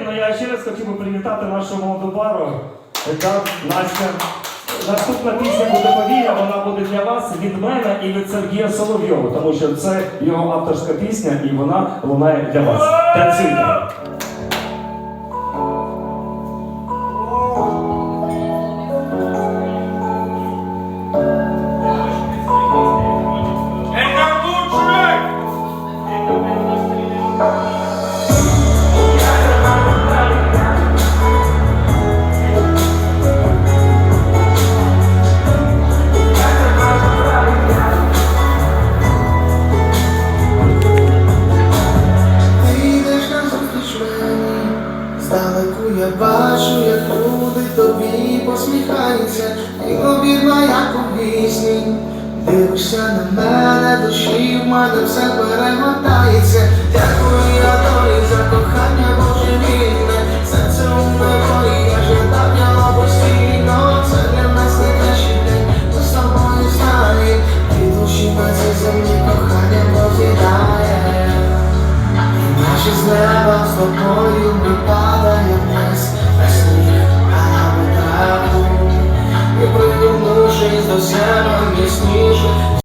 мелодія, ну, я ще раз хочу привітати нашу молоду пару. яка Настя. Наступна пісня буде повія, вона буде для вас від мене і від Сергія Соловйова, тому що це його авторська пісня і вона лунає для вас. Танцюйте. Здалеку я бачу, як люди тобі посміхаються, ймовірно, як у пісні. Дивишся на мене, душі в мене все перемотається. Дякую небо з тобою не падає вниз, на сніг, а на траву, і пригнувшись до себе, не сніжу.